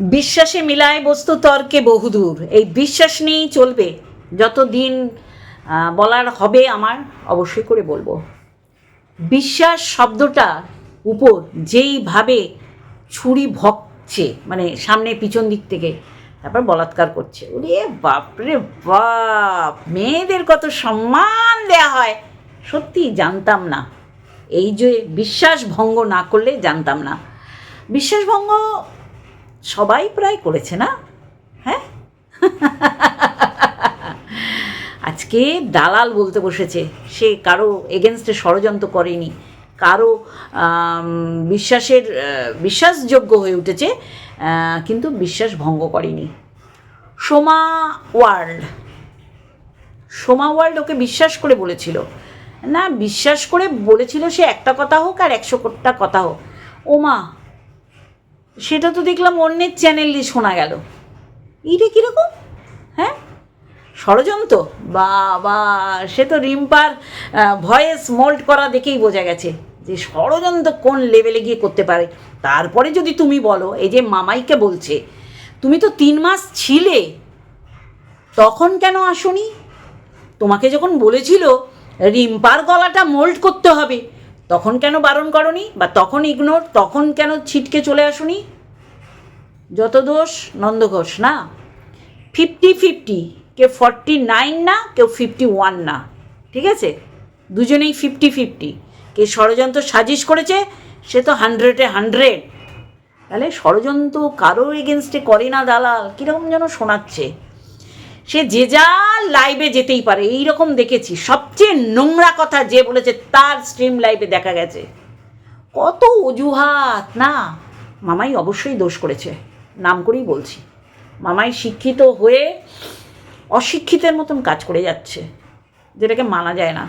বিশ্বাসে মিলায় বস্তু তর্কে বহুদূর। এই বিশ্বাস নিয়েই চলবে। যতদিন বলার হবে আমার, অবশ্যই করে বলব। বিশ্বাস শব্দটা উপর যেইভাবে ছুরি ভকছে মানে সামনে পিছন দিক থেকে, তারপর বলাৎকার করছে। ওরে বাপরে বাপ! মেয়েদের কত সম্মান দেয়া হয়! সত্যি জানতাম না। এই যে বিশ্বাস ভঙ্গ না করলে জানতাম না। বিশ্বাস ভঙ্গ সবাই প্রায় করেছে না? হ্যাঁ? আজকে দালাল বলতে বসেছে। সে কারও এগেনস্টে ষড়যন্ত্র করেনি। কারও বিশ্বাসের বিশ্বাসযোগ্য হয়ে উঠেছে কিন্তু বিশ্বাস ভঙ্গ করেনি। Soma world. Soma world okay বিশ্বাস করে বলেছিল। না, বিশ্বাস করে বলেছিল সে একটা কথা হোক আর একশোটা কথা হোক। ওমা সেটা তো দেখলাম অন্যের চ্যানেল শোনা গেল। এইটা কীরকম? হ্যাঁ? ষড়যন্ত্র? বাবা, সে তো রিম্পার ভয়েস মোল্ড করা দেখেই বোঝা গেছে যে ষড়যন্ত্র কোন লেভেলে গিয়ে করতে পারে। তারপরে যদি তুমি বলো, এই যে মামাইকে বলছে, তুমি তো তিন মাস ছিলে, তখন কেন আসনি? তোমাকে যখন বলেছিল, রিম্পার গলাটা মোল্ড করতে হবে। তখন কেন বারণ করনি বা তখন ইগনোর তখন কেন ছিটকে চলে আসুনি? যত দোষ নন্দঘোষ না? ফিফটি ফিফটি কেউ ফর্টি নাইন না, কেউ ফিফটি ওয়ান না। ঠিক আছে? দুজনেই ফিফটি ফিফটি কে ষড়যন্ত্র সাজিশ করেছে, সে তো হান্ড্রেডে হান্ড্রেড তাহলে ষড়যন্ত্র কারোর এগেনস্টে করে না দালাল, কীরকম যেন শোনাচ্ছে? সে যে যা লাইভে যেতেই পারে এই রকম দেখেছি। সবচেয়ে নোংরা কথা যে বলেছে, তার স্ট্রিম লাইভে দেখা গেছে। কত অজুহাত, না? মামাই অবশ্যই দোষ করেছে, নাম করেই বলছি। মামাই শিক্ষিত হয়ে অশিক্ষিতের মতন কাজ করে যাচ্ছে, যেটাকে মানা যায় না।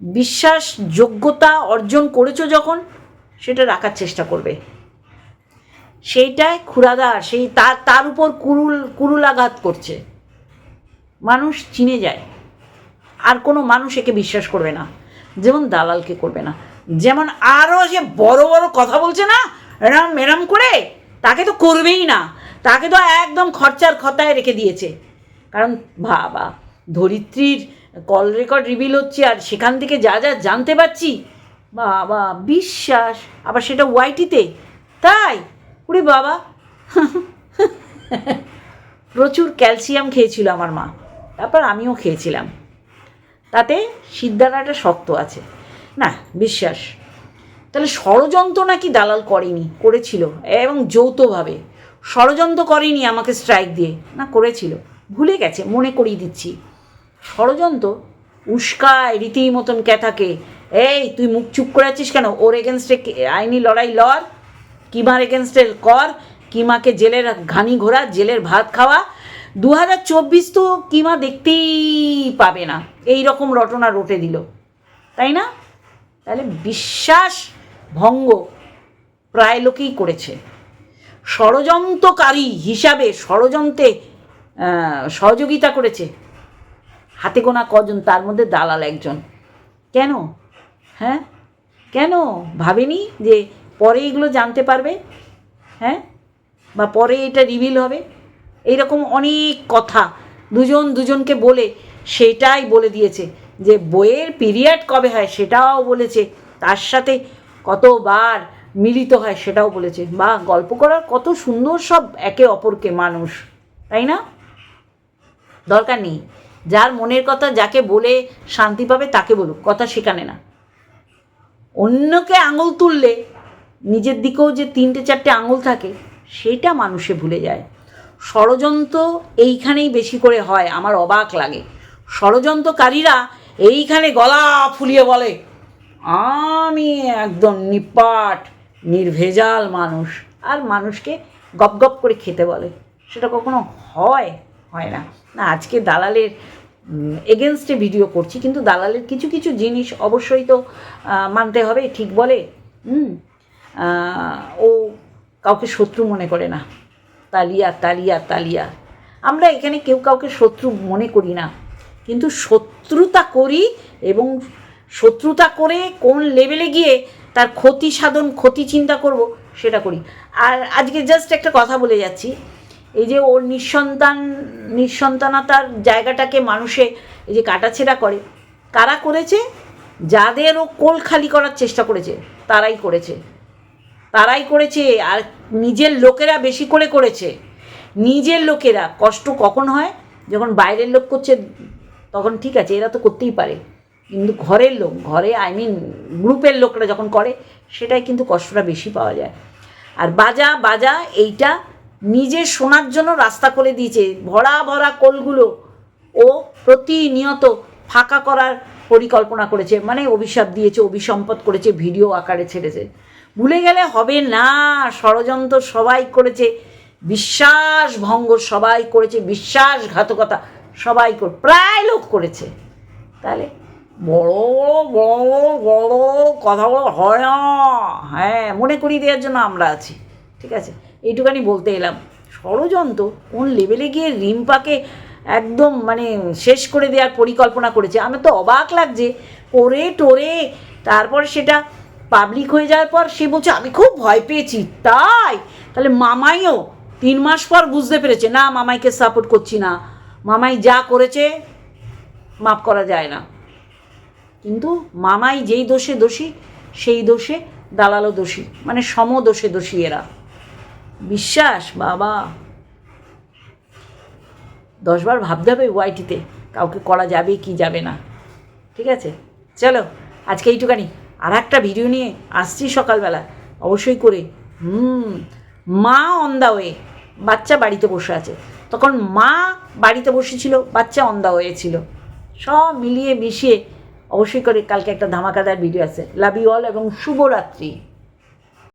বিশ্বাস, যোগ্যতা অর্জন করেছ যখন, সেটা রাখার চেষ্টা করবে। সেইটায় খুরাদার সেই তার তার উপর কুরুল, কুরুলাঘাত করছে। মানুষ চিনে যায়। আর কোনো মানুষ একে বিশ্বাস করবে না। যেমন দালালকে করবে না। যেমন আরও যে বড় বড় কথা বলছে না এরম এরম করে, তাকে তো করবেই না। তাকে তো একদম খরচার খতায় রেখে দিয়েছে। কারণ বাবা, ধরিত্রীর কল রেকর্ড রিভিল হচ্ছে আর সেখান থেকে যা যা জানতে পারছি, বাবা, বিশ্বাস। আবার সেটা ওয়াইটিতে তাই? ওরে বাবা। প্রচুর ক্যালসিয়াম খেয়েছিল আমার মা। তারপর আমিও খেয়েছিলাম। তাতে সিদ্ধারাটা শক্ত আছে। না, বিশ্বাস। তাহলে ষড়যন্ত্র নাকি দালাল করেনি, করেছিল। এবং যৌথভাবে। ষড়যন্ত্র করেনি আমাকে স্ট্রাইক দিয়ে। না, করেছিল। ভুলে গেছে, মনে করিয়ে দিচ্ছি। ষড়যন্ত্র উস্কায় রীতির মতন ক্যাথাকে, এই, তুই মুখ চুপ করে আছিস কেন? ওর এগেনস্টে আইনি লড়াই লড়। কিমার এগেনস্টে কর। কিমাকে জেলের ঘানি ঘোরা, জেলের ভাত খাওয়া। দু হাজার চব্বিশ তো কিমা দেখতেই পাবে না। এই রকম রটনা রটে দিল। তাই না? তাহলে বিশ্বাস ভঙ্গ প্রায় লোকেই করেছে। ষড়যন্ত্রকারী হিসাবে ষড়যন্ত্রে সহযোগিতা করেছে। হাতে গোনা কজন, তার মধ্যে দালাল একজন। কেন? হ্যাঁ? কেন? ভাবেনি যে পরে এগুলো জানতে পারবে? হ্যাঁ? বা পরে এটা রিভিল হবে? এইরকম অনেক কথা দুজন দুজনকে বলে, সেটাই বলে দিয়েছে যে বইয়ের পিরিয়ড কবে হয় সেটাও বলেছে, তার সাথে কতবার মিলিত হয় সেটাও বলেছে। বা গল্প করার কত সুন্দর সব একে অপরকে মানুষ, তাই না? দরকার নেই। যার মনের কথা যাকে বলে শান্তি পাবে তাকে বলুক, কথা সেখানে না। অন্যকে আঙুল তুললে নিজের দিকেও যে তিনটে চারটে আঙুল থাকে, সেটা মানুষে ভুলে যায়। ষড়যন্ত্র এইখানেই বেশি করে হয়, আমার অবাক লাগে। ষড়যন্ত্রকারীরা এইখানে গলা ফুলিয়ে বলে, আমি একদম নিপাট, নির্ভেজাল মানুষ। আর মানুষকে গপ গপ করে খেতে বলে। সেটা কখনো হয় হয় না। না, আজকে দালালের এগেনস্টে ভিডিও করছি, কিন্তু দালালের কিছু কিছু জিনিস অবশ্যই তো মানতে হবে, ঠিক বলে। হুম ও কাউকে শত্রু মনে করে না। তালিয়া তালিয়া তালিয়া। আমরা এখানে কেউ কাউকে শত্রু মনে করি না। কিন্তু শত্রুতা করি এবং শত্রুতা করে কোন লেভেলে গিয়ে তার ক্ষতি সাধন, ক্ষতি চিন্তা করব, সেটা করি। আর আজকে জাস্ট একটা কথা বলে যাচ্ছি। এই যে ওর নিঃসন্তান, নিঃসন্তানতার জায়গাটাকে মানুষে এই যে কাটাছেড়া করে, কারা করেছে? যাদের ও কোল খালি করার চেষ্টা করেছে, তারাই করেছে। তারাই করেছে আর নিজের লোকেরা বেশি করে করেছে। নিজের লোকেরা, কষ্ট কখন হয়? যখন বাইরের লোক করছে, তখন ঠিক আছে, এরা তো করতেই পারে। কিন্তু ঘরের লোক, ঘরে আই মিন গ্রুপের লোকরা যখন করে সেটাই কিন্তু কষ্টটা বেশি পাওয়া যায়। আর বাজা বাজা, এইটা নিজে শোনার জন্য রাস্তা করে দিয়েছে। ভরা ভরা কোলগুলো ও প্রতিনিয়ত ফাঁকা করার পরিকল্পনা করেছে। মানে অভিশাপ দিয়েছে, অভিসম্পদ করেছে, ভিডিও আকারে ছেড়েছে। ভুলে গেলে হবে না। ষড়যন্ত্র সবাই করেছে বিশ্বাস ভঙ্গ সবাই করেছে, বিশ্বাসঘাতকতা সবাই করে, প্রায় লোক করেছে। তাহলে বড় বড় বড় কথা বড় হয় হ্যাঁ মনে করিয়ে দেওয়ার জন্য আমরা আছি। ঠিক আছে? এইটুখানি বলতে এলাম। ষড়যন্ত্র কোন লেভেলে গিয়ে রিম্পাকে একদম মানে শেষ করে দেওয়ার পরিকল্পনা করেছে? আমি তো অবাক লাগছে। করে, টোরে, তারপর সেটা পাবলিক হয়ে যাওয়ার পর সে বলছে, আমি খুব ভয় পেয়েছি। তাই? তাহলে মামাইও তিন মাস পর বুঝতে পেরেছে, না, মামাইকে সাপোর্ট করছি না। মামাই যা করেছে, মাফ করা যায় না। কিন্তু মামাই যেই দোষে দোষী, সেই দোষে দালালও দোষী মানে সম দোষে দোষী এরা। বিশ্বাস, বাবা। দশবার ভাবতে হবে ওয়াইটিতে কাউকে করা যাবে কি যাবে না। ঠিক আছে? চলো, আজকে এইটুখানি। আর একটা ভিডিও নিয়ে আসছি সকালবেলা। অবশ্যই করে। হুম, মা অন দা ওয়ে বাচ্চা বাড়িতে বসে আছে। তখন মা বাড়িতে বসেছিল, বাচ্চা অন দা ওয়ে ছিল। সব মিলিয়ে মিশিয়ে অবশ্যই করে কালকে একটা ধামাকাদার ভিডিও আছে। লাভ ইউ অল এবং শুভরাত্রি।